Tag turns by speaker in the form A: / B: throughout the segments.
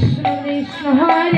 A: Krishna Krishna Hare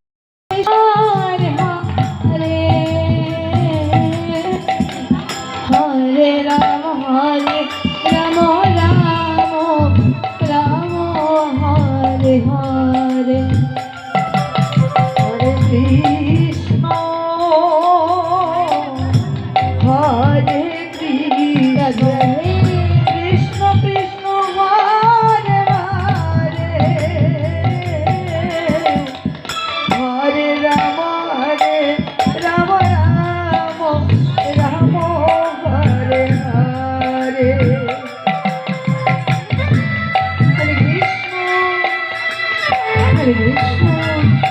B: 你没事